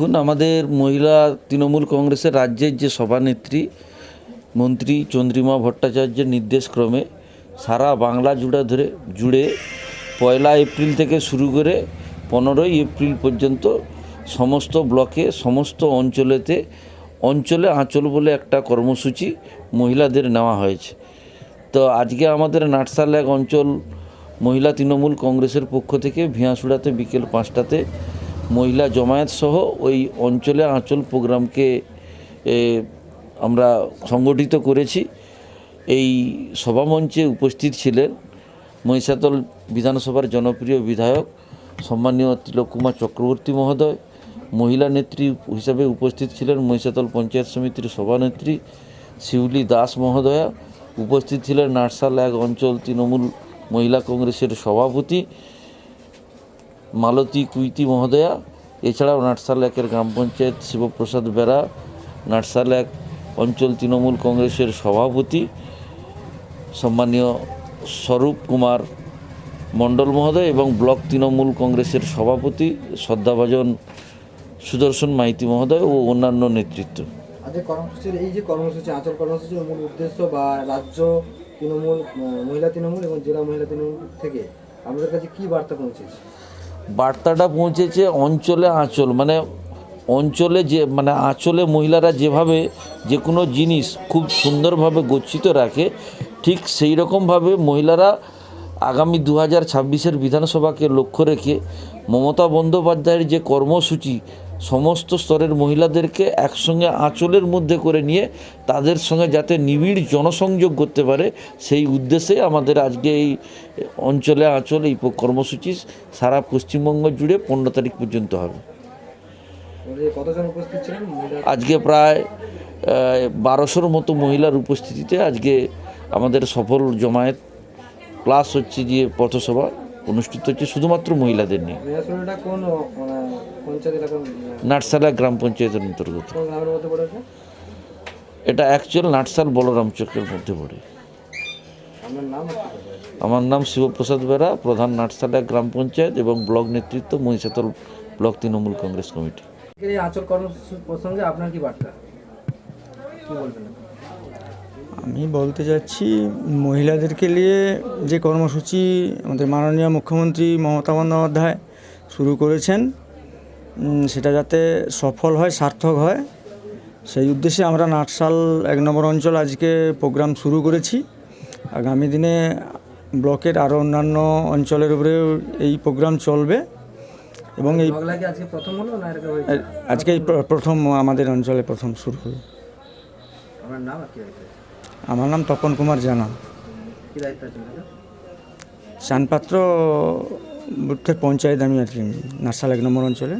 দেখুন, আমাদের মহিলা তৃণমূল কংগ্রেসের রাজ্যের যে সভানেত্রী মন্ত্রী চন্দ্রিমা ভট্টাচার্যের নির্দেশক্রমে সারা বাংলা জুড়ে ধরে, জুড়ে পয়লা এপ্রিল থেকে শুরু করে পনেরোই এপ্রিল পর্যন্ত সমস্ত ব্লকে, সমস্ত অঞ্চলেতে অঞ্চলে আঁচল বলে একটা কর্মসূচি মহিলাদের নেওয়া হয়েছে। তো আজকে আমাদের নাটসাল এক অঞ্চল মহিলা তৃণমূল কংগ্রেসের পক্ষ থেকে ভিয়াসুড়াতে বিকেল পাঁচটাতে মহিলা জমায়েত সহ ওই অঞ্চলে আঁচল প্রোগ্রামকে আমরা সংগঠিত করেছি। এই সভামঞ্চে উপস্থিত ছিলেন মহিষাতল বিধানসভার জনপ্রিয় বিধায়ক সম্মানীয় তিলক কুমার চক্রবর্তী মহোদয়, মহিলা নেত্রী হিসাবে উপস্থিত ছিলেন মহিষাতল পঞ্চায়েত সমিতির সভানেত্রী শিউলি দাস মহোদয়া, উপস্থিত ছিলেন নার্সাল এক অঞ্চল তৃণমূল মহিলা কংগ্রেসের সভাপতি মালতী কুইতি মহোদয়া, এছাড়াও নাটসাল একের গ্রাম পঞ্চায়েত শিবপ্রসাদ বেরা নাটসাল এক অঞ্চল তৃণমূল কংগ্রেসের সভাপতি সম্মানীয় স্বরূপ কুমার মণ্ডল মহোদয় এবং ব্লক তৃণমূল কংগ্রেসের সভাপতি শ্রদ্ধাভাজন সুদর্শন মাইতি মহোদয় ও অন্যান্য নেতৃত্ব। আজকে কর্মসূচির এই যে কর্মসূচি কর্মসূচির মূল উদ্দেশ্য বা রাজ্য তৃণমূল, মহিলা তৃণমূল এবং জেলা মহিলা তৃণমূল থেকে আমাদের কাছে কি বার্তা পৌঁছেছে? বার্তাটা পৌঁছেছে অঞ্চলে আঁচল মানে অঞ্চলে যে মানে আঁচলে মহিলারা যেভাবে যে কোনো জিনিস খুব সুন্দরভাবে গচ্ছিত রাখে, ঠিক সেই রকমভাবে মহিলারা আগামী দু হাজার ছাব্বিশের বিধানসভাকে লক্ষ্য রেখে মমতা বন্দ্যোপাধ্যায়ের যে কর্মসূচি সমস্ত স্তরের মহিলাদেরকে একসঙ্গে আঁচলের মধ্যে করে নিয়ে তাদের সঙ্গে যাতে নিবিড় জনসংযোগ করতে পারে সেই উদ্দেশ্যে আমাদের আজকে এই অঞ্চলে আঁচল এই কর্মসূচি সারা পশ্চিমবঙ্গ জুড়ে পনেরো তারিখ পর্যন্ত হবে। আজকে প্রায় বারোশোর মতো মহিলার উপস্থিতিতে আজকে আমাদের সফল জমায়েত প্লাস হচ্ছে যে পথসভা অনুষ্ঠিত হচ্ছে শুধুমাত্র মহিলাদের নিয়ে। মানে নাটসালা গ্রাম পঞ্চায়েতের অন্তর্গত। এটা অ্যাকচুয়াল নাটসাল বলরাম চকের মধ্যে পড়ে? আমার নাম শিবপ্রসাদ বেরা প্রধান নাটসালা গ্রাম পঞ্চায়েত এবং ব্লক নেতৃত্ব Mahishadal block Trinamool Congress committee. এই প্রসঙ্গে আপনার কি বার্তা? কি বলবেন? আমি বলতে চাচ্ছি মহিলাদেরকে নিয়ে যে কর্মসূচি আমাদের মাননীয় মুখ্যমন্ত্রী মমতা বন্দ্যোপাধ্যায় শুরু করেছেন সেটা যাতে সফল হয় সার্থক হয় সেই উদ্দেশ্যে আমরা নাটসাল এক নম্বর অঞ্চল আজকে প্রোগ্রাম শুরু করেছি আগামী দিনে ব্লকের আরও অন্যান্য অঞ্চলের উপরেও এই প্রোগ্রাম চলবে এবং এই আজকে এই প্রথম আমাদের অঞ্চলে প্রথম শুরু হলো আপনার নাম? আমার নাম তপন কুমার জানা? চানপাত্র বুথের পঞ্চায়েত আমি আর কি নার্সাল এক নম্বর অঞ্চলে